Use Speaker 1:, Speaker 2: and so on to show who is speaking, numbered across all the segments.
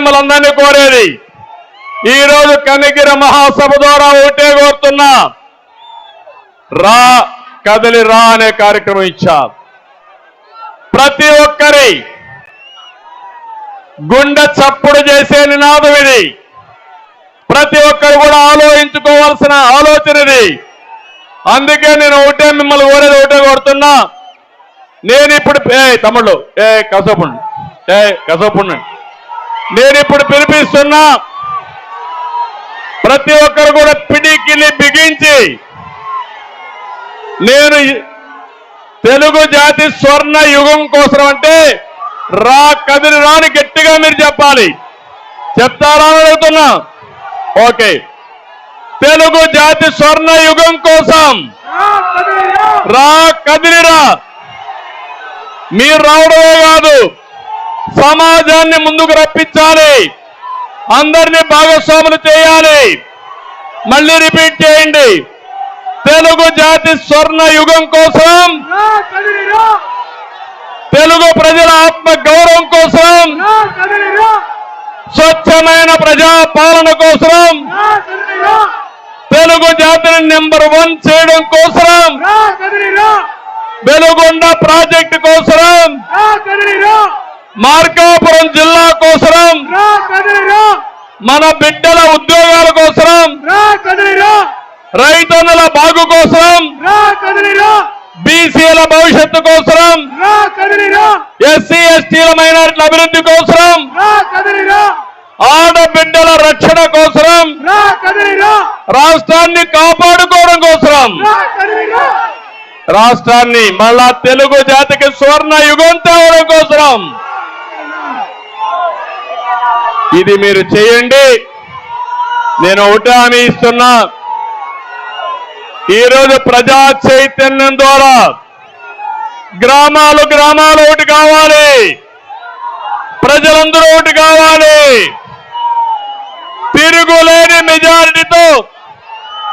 Speaker 1: మిమ్మల్ని అందరినీ కోరేది. ఈరోజు కనిగిర మహాసభ ద్వారా ఒకటే కోరుతున్నా. రా కదలి రా అనే కార్యక్రమం ఇచ్చా. ప్రతి ఒక్కరి గుండె చప్పుడు చేసే నినాదం ఇది. ప్రతి ఒక్కరు కూడా ఆలోచించుకోవాల్సిన ఆలోచన ఇది. అందుకే నేను ఒకటే మిమ్మల్ని కోరేది ఒకటే కోరుతున్నా. నేను ఇప్పుడు ఏ తమ్ముళ్ళు ఏ కసపుండు ఏ కసపుండు. నేను ఇప్పుడు పిలిపిస్తున్నా ప్రతి ఒక్కరు కూడా పిడికిలి బిగించి నేను తెలుగు జాతి స్వర్ణ యుగం కోసం అంటే రా కదిరి రాని గట్టిగా మీరు చెప్పాలి. చెప్తారా అని అడుగుతున్నా? ఓకే. తెలుగు జాతి స్వర్ణ యుగం కోసం రా కదిరిరా. మీరు రావడమే కాదు సమాజాన్ని ముందుకు రప్పించాలి. అందరినీ భాగస్వాములు చేయాలి. మళ్ళీ రిపీట్ చేయండి. తెలుగు జాతి స్వర్ణ యుగం కోసం తెలుగు ప్రజల ఆత్మ గౌరవం కోసం స్వచ్ఛమైన ప్రజా పాలన కోసం తెలుగు జాతిని నెంబర్ వన్ చేయడం కోసం వెలుగొండ ప్రాజెక్టు కోసం మార్కాపురం జిల్లా కోసం మన బిడ్డల ఉద్యోగాల కోసం రైతన్నుల బాగు కోసం బీసీల భవిష్యత్తు కోసం ఎస్సీ ఎస్టీల మైనారిటీల అభివృద్ధి కోసం ఆడబిడ్డల రక్షణ కోసం రాష్ట్రాన్ని కాపాడుకోవడం కోసం రాష్ట్రాన్ని మళ్ళా తెలుగు జాతికి స్వర్ణ యుగం తేవడం కోసం ఇది మీరు చేయండి. నేను ఒకటి హామీ ఇస్తున్నా. ఈరోజు ప్రజా చైతన్యం ద్వారా గ్రామాలు గ్రామాలు ఒకటి కావాలి. ప్రజలందరూ ఒకటి కావాలి. తిరుగులేని మెజారిటీతో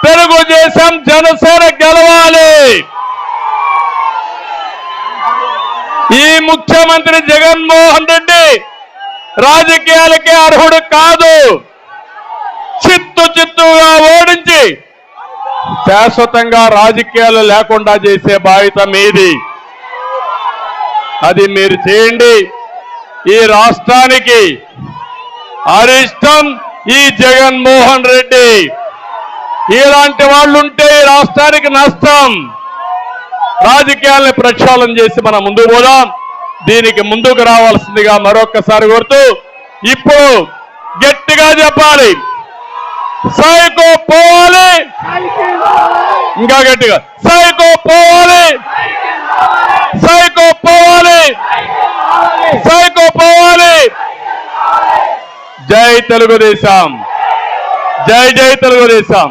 Speaker 1: తెలుగుదేశం జనసేన గెలవాలి. ఈ ముఖ్యమంత్రి జగన్మోహన్ రెడ్డి రాజకీయాలకి అర్హుడు కాదు. చిత్తు చిత్తుగా ఓడించి శాశ్వతంగా రాజకీయాలు లేకుండా చేసే బాధ్యత మీది. అది మీరు చేయండి. ఈ రాష్ట్రానికి అరిష్టం ఈ జగన్మోహన్ రెడ్డి. ఇలాంటి వాళ్ళు ఉంటే ఈ రాష్ట్రానికి నష్టం. రాజకీయాల్ని ప్రక్షాళన చేసి మనం ముందుకు పోదాం. దీనికి ముందుకు రావాల్సిందిగా మరొక్కసారి కోరుతూ ఇప్పుడు గట్టిగా చెప్పాలి. సైకో పోవాలి. ఇంకా గట్టిగా. సైకో పోవాలి. సైకో పోవాలి. సైకో పోవాలి. జై తెలుగుదేశం. జై జై తెలుగుదేశం.